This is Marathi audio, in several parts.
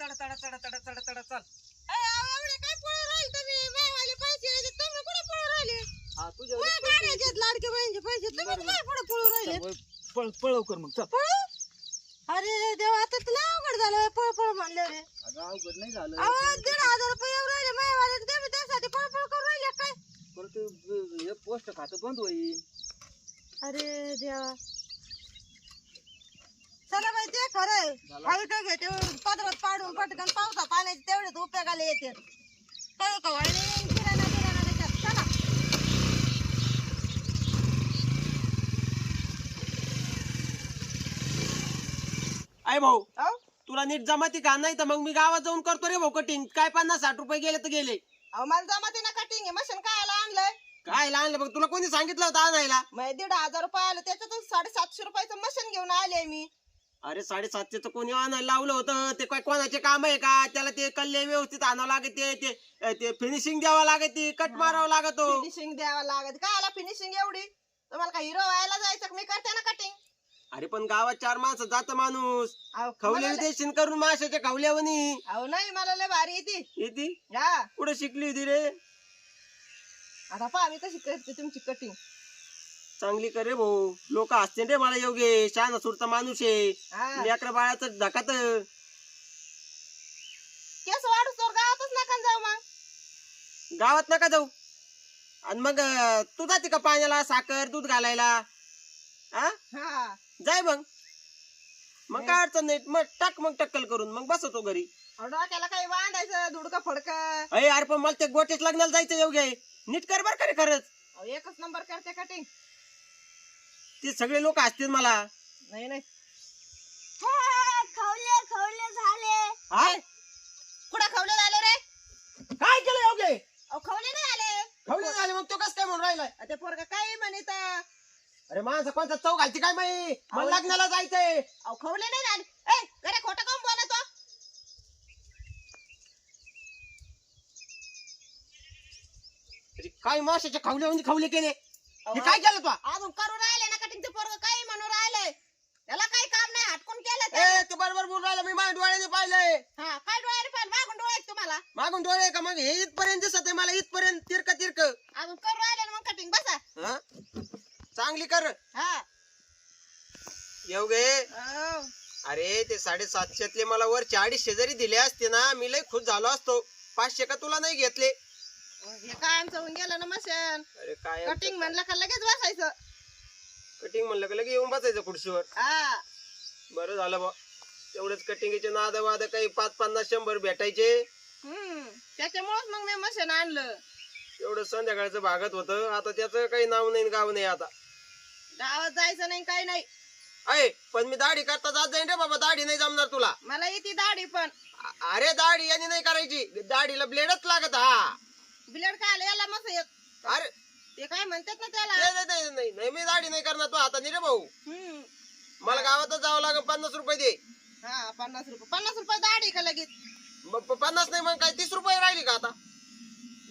चढ चढ चढ चढ चढ चढ चल. एवढे काय पळू राहिले तुम्ही? मायवाले पैसे तुम्ही कुठे राहिले? हा तुझ्या लाडके बहिणीचे पैसे तुम्ही काय पुढे पळू राहिले? पळ पळव कर मग चल. पळू? अरे देवा आता तुला अवघड झालं पळ पळ म्हणले रे. अगं अवघड नाही झालं. अहो दीड हजार रुपये येऊ राहिले मायवाले तुम्ही त्यासाठी पळ पळ करू राहिले काय? परत हे पोस्ट खातं बंद होईल. अरे देवा. चला बाई ते खरंय हवी काय घेते पदरात पाडून पटकन पावसा पाण्याचे तेवढेच उपयोगाला येते. कळ का वाळले किराणा चला. आहे भाऊ अहो तुला नीट जमाती का? नाही तर मग मी गावात जाऊन करतो रे भाऊ कटिंग काय पन्नास साठ रुपये गेले तर गेले. अहो मला जमाते ना कटिंग आहे. मशीन काय आणलंय? काय आणलं? बघ तुला कोणी सांगितलं होतं आणायला? मग दीड हजार रुपये आलं. त्याच्यातून साडेसातशे रुपयाचं मशीन घेऊन आले मी. अरे साडेसातशेचं कोणी आणायला लावलं होतं. ते काय कोणाचे काम आहे का? त्याला ते कल्ले व्यवस्थित आणावं लागते. ते ते फिनिशिंग द्यावं लागते. कट मारावं लागतो. फिनिशिंग द्यावं लागत. काय आला फिनिशिंग एवढी? तुम्हाला काय हिरो व्हायला जायचं? का? मी करते ना कटिंग अरे पण गावात चार माणसं जात माणूस. खवले देशील करून माशाच्या खवल्यावनी. अहो नाही मला लय भारी येते येते? हा कुठे शिकली होती रे? आता पहा मी कशी करते तुमची कटिंग चांगली कर रे भाऊ. लोक असते रे मला योगे शहाणा सुरता माणूस आहे. हा. लेकरा बाळाचं धकात. केस वाढू तर गावातच नका जाऊ मग. गावात नका जाऊ. आणि मग अं, तू जाते का पाण्याला साखर दूध घालायला? हा हा. जाय मग. मग काय अडचण नाही. मग टाक मग टक्कल करून. मग बसवतो घरी. अहो, डोक्याला काही बांधायचं धुडकं फडकं. अरे अरे पण मला ते गोटेच लग्नाला जायचं योग्य नीट कर बर का रे खरंच. अहो, एकच नंबर करते कटिंग ते सगळे लोक असतील मला. नाही नाही. खवले खवले झाले. हा? कुठं खवले झाले रे? काय केलं योग्य अहो खवले नाही आले. खवले झाले मग तो कस काय म्हणून राहिलाय? अहो, ते पोरग काय म्हणत अरे माझं कोणता चौ घालते काय माही मला लग्नाला जायचंय. खवले नाही झाले ए घरे खोटं काऊन बोलतो? अरे काय माशाच्या खावले म्हणजे खावले केले? हे काय केलं तू? अजून राहिले ना कटिंग ते पोरग काय म्हणून राहिले त्याला काही काम नाही हटकून केलं ते ए तू बरोबर बोलून राहिला मी माझ्या डोळ्याने पाहिलंय. हा काय डोळ्याने पाहिजे मागून डोळे आहेत तुम्हाला. मागून डोळे का? मग हे इथपर्यंत दिसत मला इथपर्यंत तिरक तिरक. अजून करून राहिले ना मग कटिंग बसा. हा? चांगली कर. हा. येऊ गे. अहो, अरे ते साडेसातशेतले मला वरचे अडीचशे जरी दिले असते ना मी लय खुश झालो असतो. पाचशे का तुला नाही घेतले? हे काय आमचं होऊन गेलं ना मशन? अरे काय कटिंग म्हणलं का लगेच बसायचं? कटिंग म्हणलं का लगे येऊन बसायचं खुर्शीवर हा. बरं झालं बा तेवढेच कटिंगचे नाद वाद काही पाच पन्नास शंभर भेटायचे. हम्म. त्याच्यामुळेच मग मी मशीन आणलं. तेवढं संध्याकाळचं भागत होतं. आता त्याचं काही नाव नाही गाव नाही आता. गावात जायचं नाही काही नाही. आहे पण मी दाढी करता जात जाईन रे बाबा. दाढी नाही जमणार तुला. मला येते दाढी पण. अ- अरे दाढी यांनी नाही करायची. दाढीला ब्लेडच लागत हा. ब्लेड काय याला मस्त येत अरे ते काय म्हणतात ना त्याला? नाही नाही, नाही नाही नाही मी दाढी नाही करणार तू आता रे भाऊ. हम्म. मला गावातच जावं लागेल पन्नास रुपये दे. हा पन्नास रुपये. पन्नास रुपये दाढी का लगेच? ब- पन्नास नाही मग काय तीस रुपये राहिली का आता?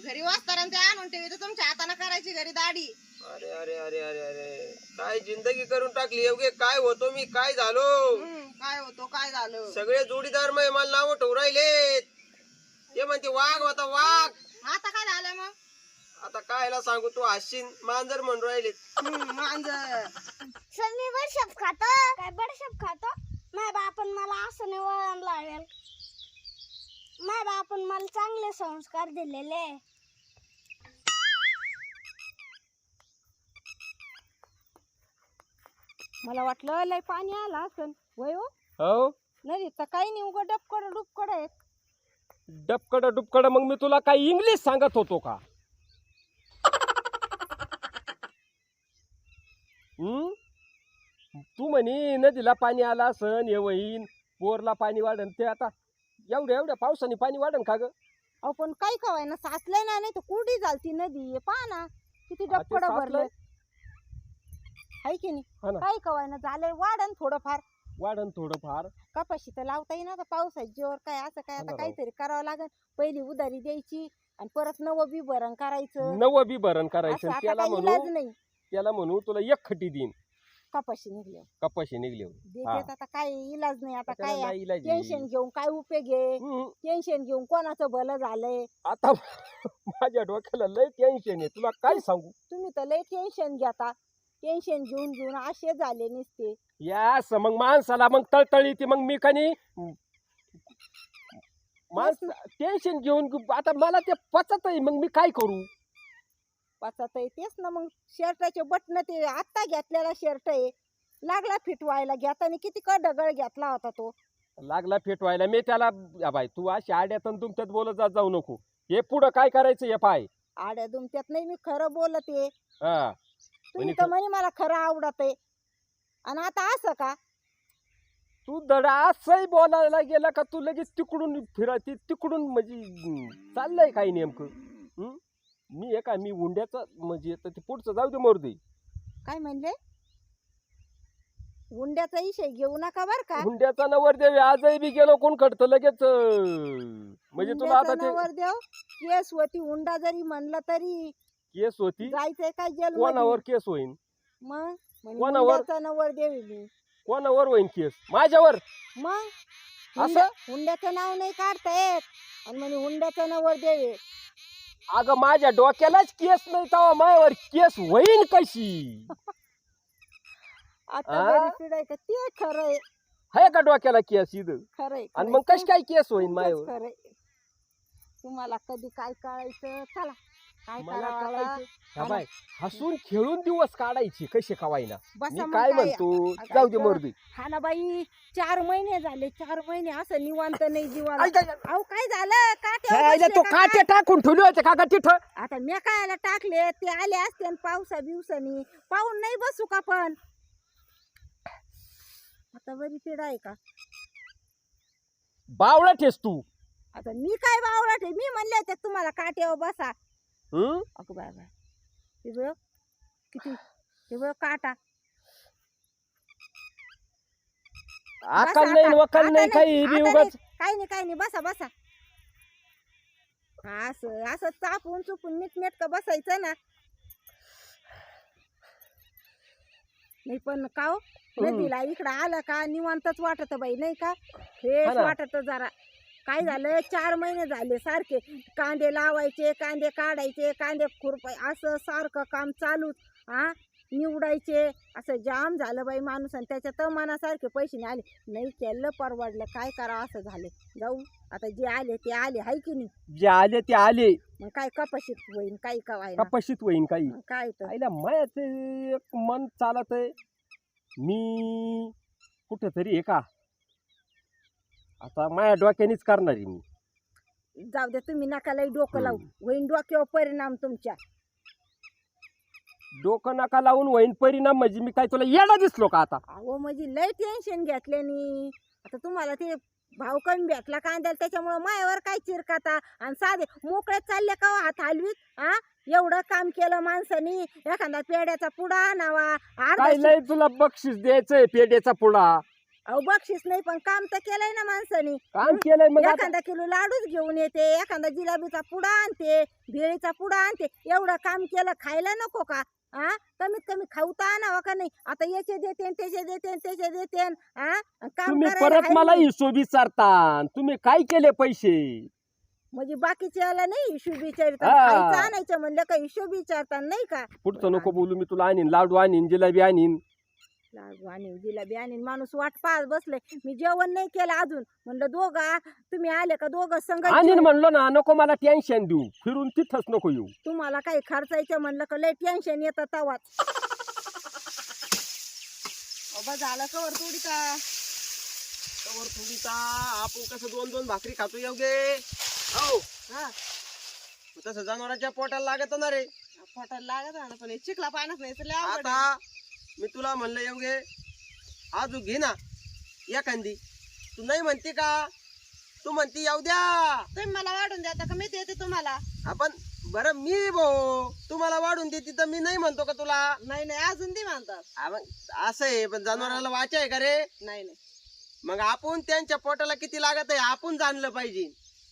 घरी वाचताना ते आणून ठेवी तर तुमच्या हाताने करायची घरी दाढी. अरे अरे अरे अरे अरे. काय जिंदगी करून टाकली एवढे काय होतो मी काय झालो? हम्म काय होतो काय झालं? सगळे जोडीदार मग मला नाव ठेवू राहिले ते म्हणते वाघ होता वाघ. आता काय झालं मग? आता कायला सांगू तू हसीन मांजर म्हणून राहिले मांजर. सर मी बडशप खातो. काय बडशप खातो? माय बापन मला असं नाही वळण लावेल माय बापन मला चांगले संस्कार दिलेले. मला वाटलं लय पाणी आलं असन वय हो? हो. नाही तर काही नाही उघड डबकड डुबकड आहे डबकड डुबकड मग मी तुला काय इंग्लिश सांगत होतो का हम्म तू म्हणे नदीला पाणी आलं असन हे होईन बोरला पाणी वाढन ते आता एवढ्या एवढ्या पावसाने पाणी वाढन का ग? अहो पण काही कवाय ना साचलंय ना नाही तर कुरडी झालती नदी पहा ना किती हा, ते. भरलं हाय की हा नाही. काही कवाय ना झालंय वाढन थोडंफार. वाढन थोडंफार. कपाशी तर लावता येईना तर पावसाच्या जोर काय असं काय हा आता राव. काहीतरी करावं लागेल पहिली उधारी द्यायची आणि परत नवं बी भरण करायचं. नवं बी भरण असं करायचं आता त्याला काही म्हणू इलाज नाही. त्याला म्हणू तुला एक खटी देईन. कपाशी निघले. कपाशी निघली. देतेत आता काय इलाज नाही आता त्याला काय नाही इलाज टेन्शन. घेऊन काय उपयोग आहे? हम्म. टेन्शन घेऊन कोणाचं भलं झालंय? आता माझ्या डोक्याला लय टेन्शन आहे. तुला काय सांगू? तुम्ही तर लय टेन्शन घेता टेन्शन घेऊन घेऊन असे झाले नसते. या स- मग माणसाला मग तळतळी ती मग मी कनी माणस टेन्शन घेऊन आता मला ते पचत आहे मग मी काय करू? वाचत आहे तेच ना मग. शर्टाचे बटन ते आत्ता घेतलेला शर्ट आहे. लागला फिटवायला घेताना किती क दगड घेतला होता तो. लागला फेटवायला मी त्याला या बाय तू अशी आड्यातून तुमच्यात बोलत जात जाऊ नको. हे पुढं काय करायचं हे पाय. आड्या दुमत्यात नाही मी खरं बोलते हा. तुम्ही म्हणजे तर म्हणे मला खरं आवडत आहे. आणि आता असं का? तू दडा असंही बोलायला गेला का तू लगेच तिकडून फिरायची तिकडून म्हणजे चाललंय काय नेमकं? मी एका मी उंड्याचं म्हणजे तर ते पुढचं जाऊ दे मरू दे. काय म्हणले? हुंड्याचा विषय घेऊ नका बर का? हुंड्याचा नवर देवी आजही बी गेलो कोण कडतं लगेच. अं, म्हणजे तुला आता ते नवरदेव केस होती हुंडा जरी म्हणलं तरी केस होती? जायचंय काय जेल कोणावर केस होईन? मग? म्हणजे कोणावर? हुंड्याचा आहे मी. कोणावर होईन केस? माझ्यावर? मग? असं? हुंड्या- हुंड्याचं नाव नाही काढता येत. आणि म्हणे हुंड्याचा नवरदेव आहे अगं माझ्या डोक्यालाच केस नाही तेव्हा माझ्यावर केस होईन कशी आता आ? बरी पिढाय का ते खरं आहे आहे का डोक्याला केस इथं खरं आहे, आणि मग आहे. कशी काय केस होईन आहे. तुम्हाला कधी काय कळायचं चला काय मला करावं आता? कळायचं. हा बाय हसून खेळून दिवस काढायचे कसे कवायना बसा मी मग काय? म्हणतो? जाऊ दे अगं. मर्दी. हा ना बाई चार महिने झाले चार महिने असं निवांत नाही जीवाला. अहो काय झालं? तो काटे? टाकून ठेवले होते का का तिथं? आता मी कायला टाकले? ते आले असते न पावसा बिवसानी. पाहून नाही बसू का पण? आता बरी पिढा आहे का? बावळा ठेस तू. आता मी काय बावळट आहे मी म्हणले होते तुम्हाला काट्यावर बसा? अगं बाय बाय हे बघ किती हे बघ काटा. बसा नाही आता. नाही काही आता नाही. काही नाही काही नाही. बसा बसा. असं असं चापून चुपून नीटनेटकं बसायचं ना. नाही पण का हो? नदीला इकडं आलं का? निवांतच वाटत बाई नाही का? हा ना. वाटत जरा. काय झालं? चार महिने झाले सारखे. कांदे लावायचे कांदे काढायचे कांदे खुरपाय असं सारखं काम चालूच. हा निवडायचे. असं जाम झालं बाई माणूस आणि त्याच्या तर मनासारखे पैसे नाही आले. नाही केलं परवडलं. काय करावं असं झाले. जाऊ. आता जे आले ते आले हाय की नाही? जे आले ते आले. मग काय कपाशीत होईन काही कवाय कपाशीत होईन काही. काय तर. आईला मायाच एक मन चालत आहे मी कुठं तरी आहे का आता माया डोक्यानेच करणार आहे मी. जाऊ दे तुम्ही नका लई डोकं लावू. हम्म. होईन डोक्यावर परिणाम तुमच्या. डोकं नका लावून होईन परिणाम म्हणजे मी काय तुला येडा दिसलो का आता? अहो म्हणजे लय टेन्शन घेतल्यानी आता तुम्हाला ते भाव कमी भेटला कांद्याला त्याच्यामुळं मायावर काय चिरकाता? आणि साधे मोकळे चालले का हो हात हलवीत? हा एवढं काम केलं माणसानी. एखादा पेड्याचा पुडा आणावा. अर्धा काय लय तुला बक्षीस द्यायचंय पेड्याचा पुडा? अहो बक्षीस नाही पण काम तर केलंय ना माणसानी. काम केलंय मग आता? एखादा किलो लाडूच घेऊन येते एखादा जिलेबीचा पुडा आणते भेळीचा पुडा आणते. एवढं काम केलं खायला नको का? हा कमीत कमी खाऊ तर आणावं का नाही? आता याचे देते न त्याचे देते न त्याचे देते न, हा काम तुम्ही करायला परत मला नाही. हिशोब विचारता तुम्ही काय केले पैसे? म्हणजे बाकीच्याला नाही हिशोब हा. खायचं आणायचं म्हणलं का हिशोब विचारतात नाही का? पुढचं नको बोलू मी तुला आणीन लाडू आणीन जिलेबी आणीन. लाडू आणि जिलेबी आणि माणूस वाट पाहत बसले मी जेवण नाही केलं अजून. म्हणलं दोघं तुम्ही आले का दोघं संग आणीन म्हणलो ना नको मला टेन्शन देऊ. फिरून तिथंच नको येऊ. तुम्हाला काही खर्चायचं म्हणलं का लय टेन्शन येतं तवाच. अबा झालं कवर थोडी का तवर थोडीचा आपण कसं दोन दोन भाकरी खातो योगे हो. हा. तसं जनावरांच्या पोटाला लागत ना रे. पोटाला लागत ना पण हे चिखला पाण्यात नाही तर लय अवघड आहे. आता मी तुला म्हणलं योगे आजू घे ना एखादी. तू नाही म्हणते का? तू म्हणते येऊ द्या. तुम्ही मला वाढून द्या का मी देते तुम्हाला? आपण बरं मी भाऊ तुम्हाला वाढून देते तर मी नाही म्हणतो का तुला? नाही नाही अजून दे म्हणतात. हा मग असं आहे पण जनावराला वाचा आहे का रे? नाही नाही. मग आपण त्यांच्या पोटाला किती लागत आहे आपण जाणलं पाहिजे.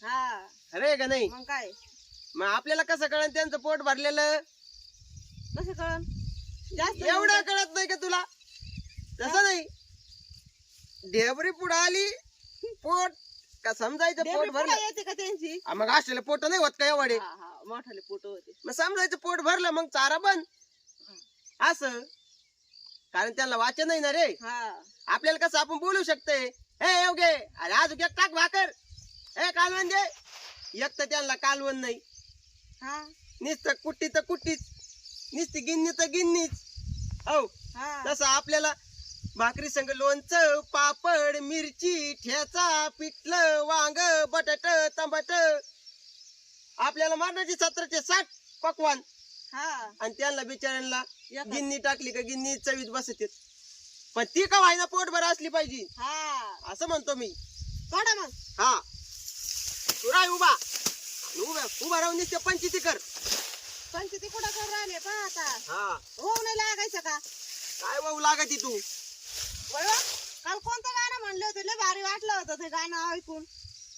हा. अरे का नाही? मग काय? मग आपल्याला कसं कळण त्यांचं पोट भरलेलं? कसं कळन? जास्त एवढं कळत नाही का तुला? तसं नाही. ढेबरी पुढे आली पोट का समजायचं पोट भरलं? येते का त्यांची? मग असलेलं पोट नाही होत का एवढे? मोठाले फोटो होते. मग समजायचं पोट भरलं मग चारा बंद असं. कारण त्यांना वाचन नाही ना रे. हा. आपल्याला कसं आपण बोलू शकतोय? हे योगे अरे आज एक टाक भाकर. हे कालवण दे. एक तर त्यांना कालवण नाही. हा. नुसतं कुट्टी तर कुट्टीच. नुसती गिन्नी तर गिन्नीच. हो हा. तसं आपल्याला भाकरी संग लोणचं पापड मिरची ठेचा पिठलं वांग बटाट टमाट आपल्याला मारण्याची सतराशे साठ पकवान. हा. आणि त्यांना बिचाऱ्यांना गिन्नी टाकली का गिन्नी चवीत बसते पण ती का व्हायना पोटभर असली पाहिजे? हा. असं म्हणतो मी. काढा मग. हा. तू राय उभा. आणि उभा उभा राहून नुसते पंचायती कर पंचती कुठं करून राहिले पहा आता. हा. होऊ नाही लागायचं का? काय वाहू लागायची तू? बरोबर काल कोणतं गाणं म्हणलं होतं? लय भारी वाटलं होतं ते गाणं ऐकून.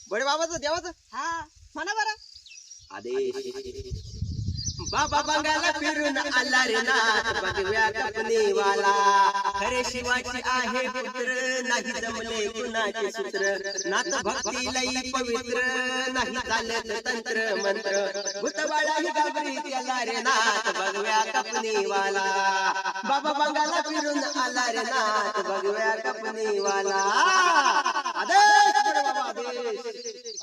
बडे बाबाचं देवाचं? हा. म्हणा बरं. बाबा बंगाला फिरून आला रे नाथ बघव्या कपनीवाला खरे शिवाची आहे पुत्र नाही जमले कुणाचे सूत्र. नाथ भक्ती लई पवित्र नाही चालत तंत्र मंत्र. भूतबाळा ही गाबरी त्याला रे नाथ बघव्या कपनीवाला बाबा बंगाला फिरून आला रे नाथ बघव्या कपनीवाला आदेश बाबा आदेश